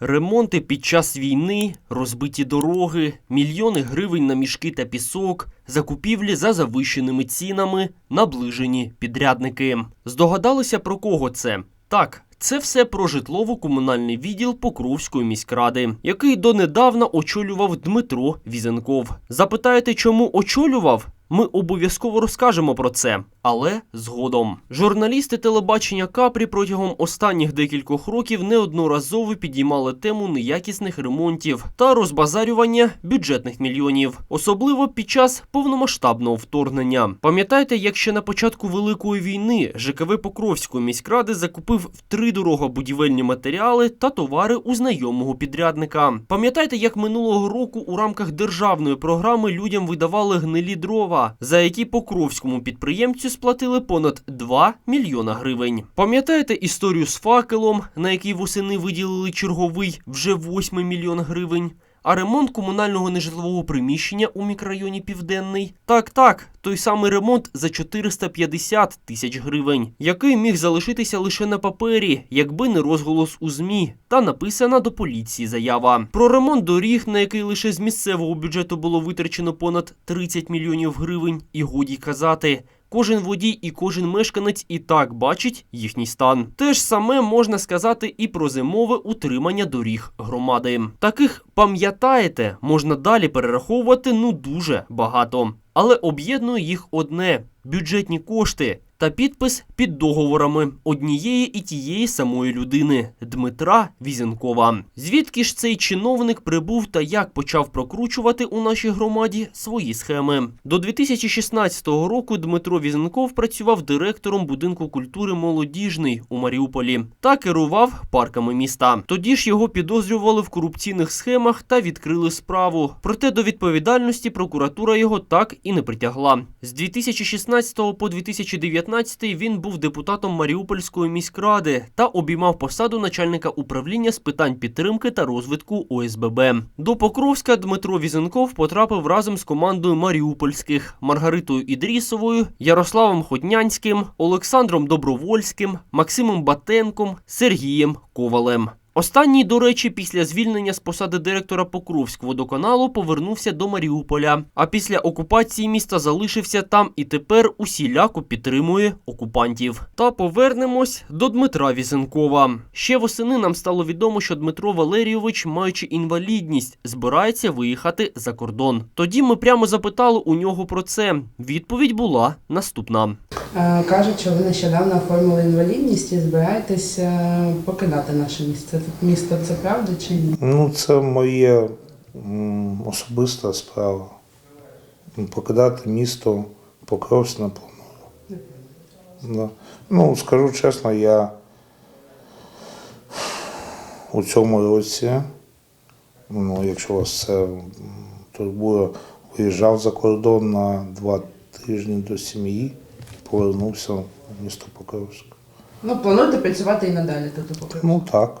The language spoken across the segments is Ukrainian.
Ремонти під час війни, розбиті дороги, мільйони гривень на мішки та пісок, закупівлі за завищеними цінами, наближені підрядники. Здогадалися про кого це? Так, це все про житлово-комунальний відділ Покровської міськради, який донедавна очолював Дмитро Візенков. Запитаєте, чому очолював? Ми обов'язково розкажемо про це, але згодом. Журналісти телебачення Капрі протягом останніх декількох років неодноразово підіймали тему неякісних ремонтів та розбазарювання бюджетних мільйонів, особливо під час повномасштабного вторгнення. Пам'ятаєте, як ще на початку Великої війни ЖКВ Покровської міськради закупив втридорога будівельні матеріали та товари у знайомого підрядника? Пам'ятаєте, як минулого року у рамках державної програми людям видавали гнилі дрова? за які Покровському підприємцю сплатили понад 2 мільйона гривень. Пам'ятаєте історію з факелом, на який восени виділили черговий вже 8 мільйон гривень? А ремонт комунального нежитлового приміщення у мікрорайоні Південний? Так, так, той самий ремонт за 450 тисяч гривень, який міг залишитися лише на папері, якби не розголос у ЗМІ та написана до поліції заява. Про ремонт доріг, на який лише з місцевого бюджету було витрачено понад 30 мільйонів гривень, і годі казати. Кожен водій і кожен мешканець і так бачить їхній стан. Те ж саме можна сказати і про зимове утримання доріг громади. Таких пам'ятаєте, можна далі перераховувати ну дуже багато, але об'єднує їх одне бюджетні кошти. Та підпис під договорами однієї і тієї самої людини Дмитра Візенкова. Звідки ж цей чиновник прибув та як почав прокручувати у нашій громаді свої схеми? До 2016 року Дмитро Візенков працював директором будинку культури Молодіжний у Маріуполі та керував парками міста. Тоді ж його підозрювали в корупційних схемах та відкрили справу. Проте до відповідальності прокуратура його так і не притягла. З 2016 по 2019 він був депутатом Маріупольської міськради та обіймав посаду начальника управління з питань підтримки та розвитку ОСББ. До Покровська Дмитро Візенков потрапив разом з командою Маріупольських Маргаритою Ідрісовою, Ярославом Хотнянським, Олександром Добровольським, Максимом Батенком, Сергієм Ковалем. Останній, до речі, після звільнення з посади директора Покровського водоканалу повернувся до Маріуполя. А після окупації міста залишився там і тепер усіляко підтримує окупантів. Та повернемось до Дмитра Візенкова. Ще восени нам стало відомо, що Дмитро Валерійович, маючи інвалідність, збирається виїхати за кордон. Тоді ми прямо запитали у нього про це. Відповідь була наступна. Е, Кажуть, що ви нещодавно оформили інвалідність і збираєтесь е, покидати наше місце. Місто це правда чи ні? Ну, це моє особиста справа. Покидати місто Покровськ не планую. Да. Ну, скажу чесно, я у цьому році, ну, якщо вас це турбує, виїжджав за кордон на два тижні до сім'ї і повернувся в місто Покровськ. Ну, плануєте працювати і надалі тут у Покровську? Ну так,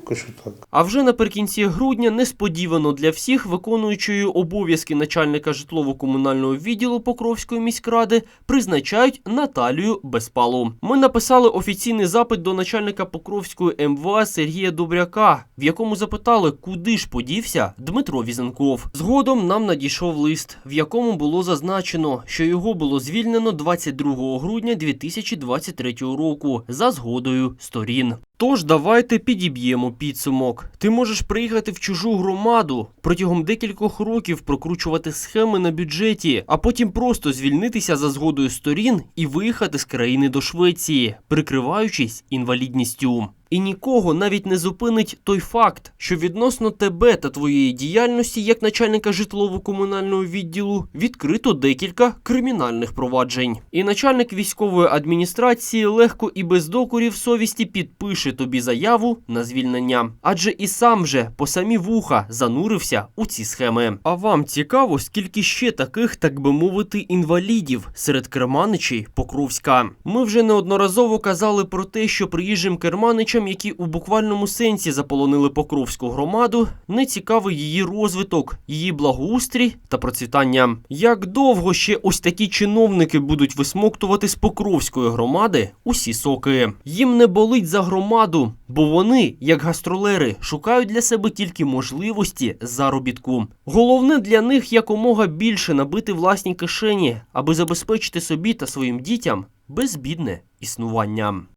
що так. А вже наприкінці грудня несподівано для всіх виконуючою обов'язки начальника житлово-комунального відділу Покровської міськради призначають Наталію Безпалу. Ми написали офіційний запит до начальника Покровської МВА Сергія Добряка, в якому запитали, куди ж подівся Дмитро Візенков. Згодом нам надійшов лист, в якому було зазначено, що його було звільнено 22 грудня 2023 року за згодою сторін. Тож давайте підіб'ємо підсумок. Ти можеш приїхати в чужу громаду протягом декількох років прокручувати схеми на бюджеті, а потім просто звільнитися за згодою сторін і виїхати з країни до Швеції, прикриваючись інвалідністю. І нікого навіть не зупинить той факт, що відносно тебе та твоєї діяльності як начальника житлово-комунального відділу відкрито декілька кримінальних проваджень. І начальник військової адміністрації легко і без докорів совісті підпише тобі заяву на звільнення, адже і сам же по самі вуха занурився у ці схеми. А вам цікаво, скільки ще таких, так би мовити, інвалідів серед керманичей Покровська. Ми вже неодноразово казали про те, що приїжджим керманичам людям, які у буквальному сенсі заполонили Покровську громаду, не цікавий її розвиток, її благоустрій та процвітання. Як довго ще ось такі чиновники будуть висмоктувати з Покровської громади усі соки? Їм не болить за громаду, бо вони, як гастролери, шукають для себе тільки можливості заробітку. Головне для них якомога більше набити власні кишені, аби забезпечити собі та своїм дітям безбідне існування.